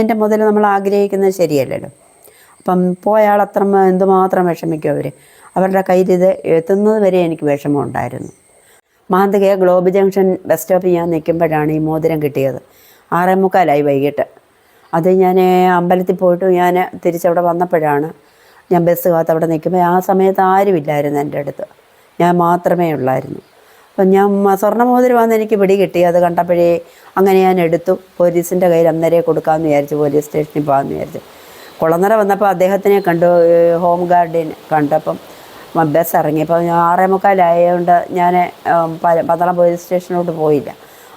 എന്റെ മുതൽ നമ്മൾ ആഗ്രഹിക്കുന്നത് ശരിയല്ലല്ലോ. അപ്പം പോയ ആൾ അത്ര എന്തുമാത്രം വിഷമിക്കും അവർ അവരുടെ കയ്യിൽ ഇത് എത്തുന്നത് വരെ എനിക്ക് വിഷമം ഉണ്ടായിരുന്നു മാന്തികയെ ഗ്ലോബ് ജംഗ്ഷൻ ബസ് സ്റ്റോപ്പിൽ ഞാൻ നിൽക്കുമ്പോഴാണ് ഈ മോതിരം കിട്ടിയത്. ആറേ മുക്കാലായി വൈകിട്ട്. അത് ഞാൻ അമ്പലത്തിൽ പോയിട്ട് ഞാൻ തിരിച്ചവിടെ വന്നപ്പോഴാണ് ഞാൻ ബസ് കാത്ത് അവിടെ നിൽക്കുമ്പോൾ ആ സമയത്ത് ആരുമില്ലായിരുന്നു എന്റെ അടുത്ത്. ഞാൻ മാത്രമേ ഉള്ളായിരുന്നു. ഞാൻ സ്വർണ മോതിരമാണെന്ന് എനിക്ക് പിടി കിട്ടി. അത് കണ്ടപ്പോഴേ അങ്ങനെ ഞാൻ എടുത്തു. പോലീസിന്റെ കയ്യിൽ അന്നേരെ കൊടുക്കാമെന്ന് വിചാരിച്ചു പോലീസ് സ്റ്റേഷനിൽ പോകാമെന്ന് വിചാരിച്ചു. കുളനര വന്നപ്പോൾ അദ്ദേഹത്തിനെ കണ്ടു ഹോം ഗാർഡിനെ കണ്ടപ്പം ബസ് ഇറങ്ങി. അപ്പോൾ ഞാൻ ആറേ മുക്കാലായതുകൊണ്ട് ഞാൻ പന്തളം പോലീസ് സ്റ്റേഷനിലോട്ട് പോയില്ല.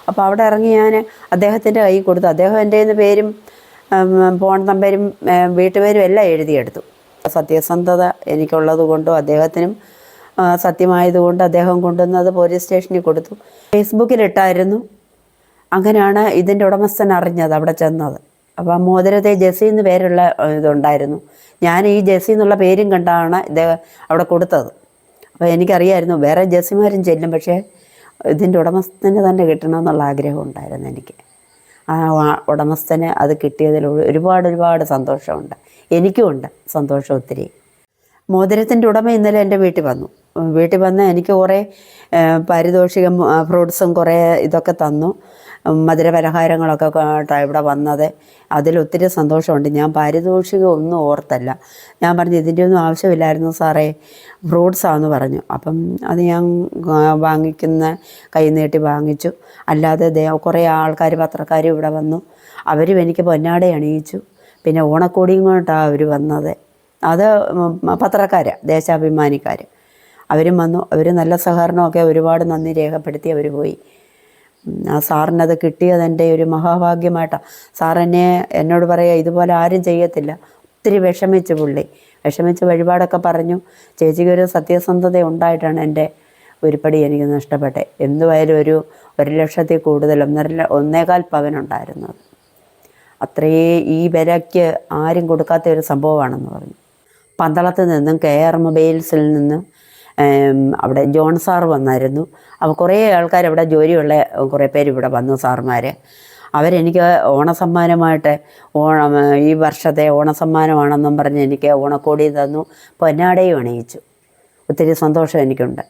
അപ്പോൾ അവിടെ ഇറങ്ങി ഞാൻ അദ്ദേഹത്തിന്റെ കൈ കൊടുത്തു. അദ്ദേഹം എന്റെ നിന്ന് പേരും ഫോൺ നമ്പരും വീട്ടുപേരും എല്ലാം എഴുതിയെടുത്തു. സത്യസന്ധത എനിക്കുള്ളത് കൊണ്ടും അദ്ദേഹത്തിനും സത്യമായതുകൊണ്ട് അദ്ദേഹം കൊണ്ടുവന്നത് പോലീസ് സ്റ്റേഷനിൽ കൊടുത്തു. ഫേസ്ബുക്കിലിട്ടായിരുന്നു. അങ്ങനെയാണ് ഇതിന്റെ ഉടമസ്ഥൻ അറിഞ്ഞത് അവിടെ ചെന്നത്. അപ്പോൾ ആ മോതിരത്തെ ജെസ്സി എന്ന് പേരുള്ള ഇതുണ്ടായിരുന്നു. ഞാൻ ഈ ജെസ്സി എന്നുള്ള പേരും കണ്ടാണ് ഇദ്ദേഹം അവിടെ കൊടുത്തത്. അപ്പോൾ എനിക്കറിയായിരുന്നു വേറെ ജെസ്സിമാരും ചെല്ലും പക്ഷേ ഇതിന്റെ ഉടമസ്ഥന് തന്നെ കിട്ടണമെന്നുള്ള ആഗ്രഹം ഉണ്ടായിരുന്നു എനിക്ക്. ആ ഉടമസ്ഥന് അത് കിട്ടിയതിൽ ഒരുപാട് ഒരുപാട് സന്തോഷമുണ്ട്. എനിക്കുമുണ്ട് സന്തോഷം ഒത്തിരി. മോതിരത്തിന്റെ ഉടമ ഇന്നലെ എന്റെ വീട്ടിൽ വന്നു. വീട്ടിൽ വന്ന് എനിക്ക് കുറേ പാരിതോഷികം ഫ്രൂട്ട്സും കുറേ ഇതൊക്കെ തന്നു. മധുരപലഹാരങ്ങളൊക്കെ ഇവിടെ വന്നത്. അതിലൊത്തിരി സന്തോഷമുണ്ട്. ഞാൻ പാരിതോഷികം ഒന്നും ഓർത്തല്ല. ഞാൻ പറഞ്ഞു ഇതിന്റെ ഒന്നും ആവശ്യമില്ലായിരുന്നു സാറേ. ഫ്രൂട്ട്സാന്ന് പറഞ്ഞു. അപ്പം അത് ഞാൻ വാങ്ങിക്കുന്ന കൈ നീട്ടി വാങ്ങിച്ചു. അല്ലാതെ കുറേ ആൾക്കാർ പത്രക്കാർ ഇവിടെ വന്നു. അവരും എനിക്ക് പൊന്നാട അണിയിച്ചു. പിന്നെ ഓണക്കോടിയും കൊണ്ടാണ് അവർ വന്നത്. അത് പത്രക്കാർ ദേശാഭിമാനിക്കാർ അവരും വന്നു. അവർ നല്ല സഹകരണമൊക്കെ ഒരുപാട് നന്ദി രേഖപ്പെടുത്തി അവർ പോയി. ആ സാറിനത് കിട്ടിയത് എന്റെ ഒരു മഹാഭാഗ്യമായിട്ടാണ് സാർ എന്നെ എന്നോട് പറയുക ഇതുപോലെ ആരും ചെയ്യത്തില്ല. ഒത്തിരി വിഷമിച്ചു പുള്ളി. വിഷമിച്ച് വഴിപാടൊക്കെ പറഞ്ഞു. ചേച്ചിക്ക് ഒരു സത്യസന്ധത ഉണ്ടായിട്ടാണ് എന്റെ ഉരുപ്പടി എനിക്ക് നഷ്ടപ്പെട്ടെ. എന്തുമായാലും ഒരു ഒരു ലക്ഷത്തിൽ കൂടുതൽ ഒന്നര ഒന്നേകാൽ പവനുണ്ടായിരുന്നത് അത്രയേ ഈ വിലയ്ക്ക് ആരും കൊടുക്കാത്ത ഒരു സംഭവമാണെന്ന് പറഞ്ഞു. പന്തളത്ത് നിന്നും കെ ആർ മൊബൈൽസിൽ നിന്നും അവിടെ ജോൺ സാർ വന്നായിരുന്നു. അപ്പോൾ കുറേ ആൾക്കാർ അവിടെ ജോലിയുള്ള കുറേ പേര് ഇവിടെ വന്നു സാറുമാർ അവരെനിക്ക് ഓണസമ്മാനമായിട്ട് ഓണം ഈ വർഷത്തെ ഓണസമ്മാനമാണെന്നും പറഞ്ഞ് എനിക്ക് ഓണക്കോടി തന്നു. പൊന്നാടയും അണിയിച്ചു. ഒത്തിരി സന്തോഷം എനിക്കുണ്ട്.